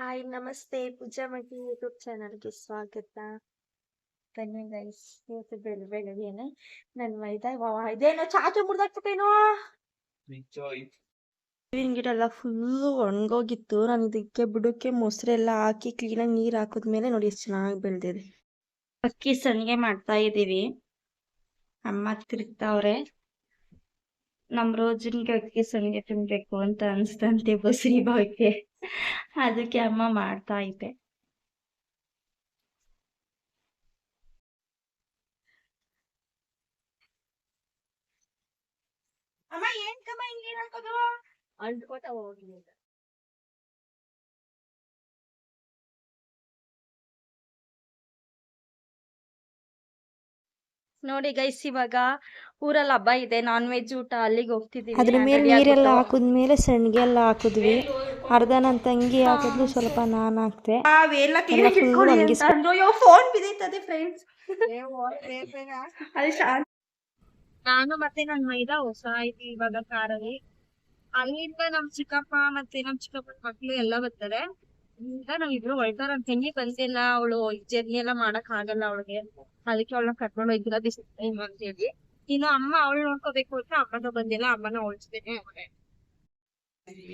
Hi, ನಮಸ್ತೆ. ಪೂಜಾ ಮಗಿ YouTube ಚಾನಲ್ಗೆ ಸ್ವಾಗತ. ಬನ್ನಿ ಗೈಸ್ ಇವತ್ತು ಬೆಳ ಬೆಳಗ್ಗೆನೆ ನನ್ ಮೈದಾ ಇದೇನೋ ಚಾಚು ಮುರ್ದಾಕ್ಬಿಟ್ಟೇನೋ? ಬೇವಿನ ಗಿಡ ಎಲ್ಲ ಫುಲ್ಲು ಒಣಗೋಗಿತ್ತು. ನಾನು ಇದಕ್ಕೆ ಬುಡಕ್ಕೆ ಮೊಸರೆಲ್ಲ ಹಾಕಿ ಕ್ಲೀನಾಗಿ ನೀರು ಹಾಕಿದ್ಮೇಲೆ ನೋಡಿ ಎಷ್ಟು ಚೆನ್ನಾಗಿ ಬೆಳೆದಿದೆ. ಅಕ್ಕಿ ಸಂಡಿಗೆ ಮಾಡ್ತಾ ಇದ್ದೀವಿ ಅಮ್ಮ ತಿರುಗ್ತಾವ್ರೆ ನಮ್ಮ ರೋಜಿನ ಕಕ್ಕಿ ಸಂಜೆ ತಿನ್ಬೇಕು ಅಂತ ಅನ್ಸ್ತಂತೆ ಬಸ್ರಿ ಬಾಯ್ಗೆ ಅದಕ್ಕೆ ಅಮ್ಮ ಮಾಡ್ತಾ ಇದ್ದೆ. ಅಮ್ಮ ಏನ್ ಕಮ್ಮ ಹಿಂಗೆ ಹಾಕೋದು? ನೋಡಿ ಗೈಸ್ ಇವಾಗ ಊರಲ್ಲಿ ಹಬ್ಬ ಇದೆ. ನಾನ್ ವೆಜ್ ಊಟ ಅಲ್ಲಿಗೆ ಹೋಗ್ತಿದ್ದೀವಿ ಅದ್ರ ಮೇಲೆ ನೀರೆಲ್ಲ. ಹಾಕಿದ್ಮೇಲೆ ಸಣ್ಣಗೆ ಎಲ್ಲ ಹಾಕಿದ್ವಿ. ಅರ್ಧ ನನ್ ತಂಗಿ ಹಾಕಿದ್ಲು ಸ್ವಲ್ಪ ನಾನ್ ಹಾಕ್ತೆ ಫೋನ್ ಬಿದ್ದೈತದೆ ಫ್ರೆಂಡ್ಸ್ ನಾನು ಮತ್ತೆ ನನ್ ಮೈದಾ ಹೊಸ ಐತಿ ಇವಾಗ ಕಾರಲ್ಲಿ. ಅಲ್ಲಿಂದ ನಮ್ ಚಿಕ್ಕಪ್ಪ ಮತ್ತೆ ನಮ್ ಚಿಕ್ಕಪ್ಪನ ಮಕ್ಳು ಎಲ್ಲ ಬರ್ತಾರೆ. ಈಗ ನಾವ್ ಇಬ್ರು ಹೊಳ್ತಾರ ನನ್ ತಂಗಿ ಬಂದಿಲ್ಲ ಅವಳು ಜರ್ನಿ ಎಲ್ಲ ಮಾಡಕ್ ಆಗಲ್ಲ ಅವಳಿಗೆ. ಅದಕ್ಕೆ ಅವಳನ್ನ ಕರ್ಕೊಂಡು ಹೋಗಿಲ್ಲ ದಿಸ್ ಟೈಮ್ ಅಂತ ಹೇಳಿ. ಇನ್ನು ಅಮ್ಮ ಅವಳು ನೋಡ್ಕೋಬೇಕು ಅಂತ ಅಮ್ಮನ ಬಂದಿಲ್ಲ ಅಮ್ಮನ ಹೊಳ್ಸ್ತೇನೆ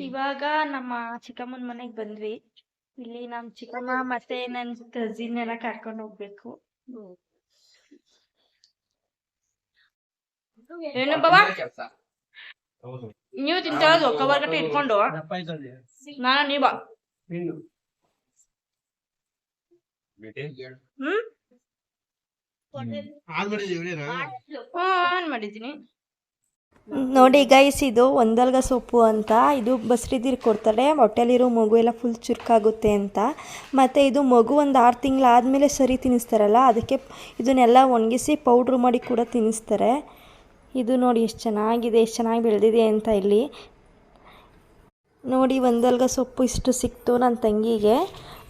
ಇವಾಗ ನಮ್ಮ ಚಿಕ್ಕಮ್ಮನ ಮನೆಗ್ ಬಂದ್ವಿ. ಇಲ್ಲಿ ನಮ್ ಚಿಕ್ಕಮ್ಮ ಮತ್ತೆ ನನ್ ಕಸಿನ್ ಎಲ್ಲ ಕರ್ಕೊಂಡು ಹೋಗ್ಬೇಕು. ಏನು ಬಾಬಾ? ನೀವು ತಿಂತಾರದು ಕವರ್ ಕಟ್ಟಿ ಇಟ್ಕೊಂಡು? ನಾನು. ನೀವ ಆನ್ ಮಾಡಿದ್ದೀನಿ. ನೋಡಿ ಗೈಸ್ ಇದು ಒಂದಲ್ಗ ಸೊಪ್ಪು ಅಂತ ಇದು ಬಸ್ರಿದಿರ್ ಕೊಡ್ತಾರೆ ಹೊಟ್ಟೆಲಿರೋ ಮಗು ಎಲ್ಲ ಫುಲ್ ಚುರುಕಾಗುತ್ತೆ ಅಂತ. ಮತ್ತು ಇದು ಮಗು ಒಂದು ಆರು ಆದ್ಮೇಲೆ ಸರಿ ತಿನ್ನಿಸ್ತಾರಲ್ಲ ಅದಕ್ಕೆ ಇದನ್ನೆಲ್ಲ ಒಣಗಿಸಿ ಪೌಡ್ರ್ ಮಾಡಿ ಕೂಡ ತಿನ್ನಿಸ್ತಾರೆ. ಇದು ನೋಡಿ ಎಷ್ಟು ಚೆನ್ನಾಗಿದೆ ಎಷ್ಟು ಚೆನ್ನಾಗಿ ಬೆಳೆದಿದೆ ಅಂತ ಇಲ್ಲಿ. ನೋಡಿ ಒಂದಲ್ಗ ಸೊಪ್ಪು ಇಷ್ಟು ಸಿಕ್ತು ನನ್ನ ತಂಗಿಗೆ.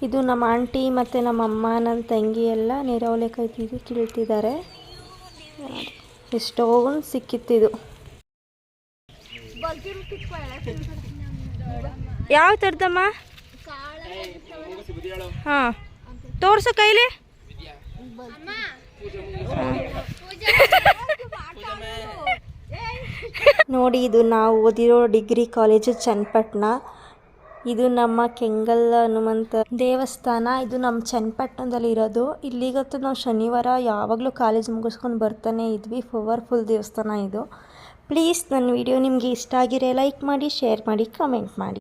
ಇದು ನಮ್ಮ ಆಂಟಿ ಮತ್ತು ನಮ್ಮ ಅಮ್ಮ, ನನ್ನ ತಂಗಿ ಎಲ್ಲ ನೀರಾವಲೆಕಾಯಿ ತಿಂದು ಕೀಳ್ತಿದ್ದಾರೆ. ಎಷ್ಟೊಂದು ಸಿಕ್ಕಿತ್ತಿದು ಯಾವ ಥರದಮ್ಮ? ಹಾಂ. ತೋರ್ಸು ಕೈಲಿ. ನೋಡಿ, ಇದು ನಾವು ಓದಿರೋ ಡಿಗ್ರಿ ಕಾಲೇಜು ಚನ್ನಪಟ್ಟಣ. ಇದು ನಮ್ಮ ಕೆಂಗಲ್ ಹನುಮಂತ ದೇವಸ್ಥಾನ. ಇದು ನಮ್ಮ ಚನ್ನಪಟ್ಟಣದಲ್ಲಿ ಇರೋದು. ಇಲ್ಲಿಗತ್ತು ನಾವು ಶನಿವಾರ ಯಾವಾಗಲೂ ಕಾಲೇಜ್ ಮುಗಿಸ್ಕೊಂಡು ಬರ್ತಾನೆ ಇದ್ವಿ. ಪವರ್ಫುಲ್ ದೇವಸ್ಥಾನ ಇದು. ಪ್ಲೀಸ್ ನನ್ನ ವಿಡಿಯೋ ನಿಮಗೆ ಇಷ್ಟ ಆಗಿರೋ ಲೈಕ್ ಮಾಡಿ, ಶೇರ್ ಮಾಡಿ, ಕಮೆಂಟ್ ಮಾಡಿ.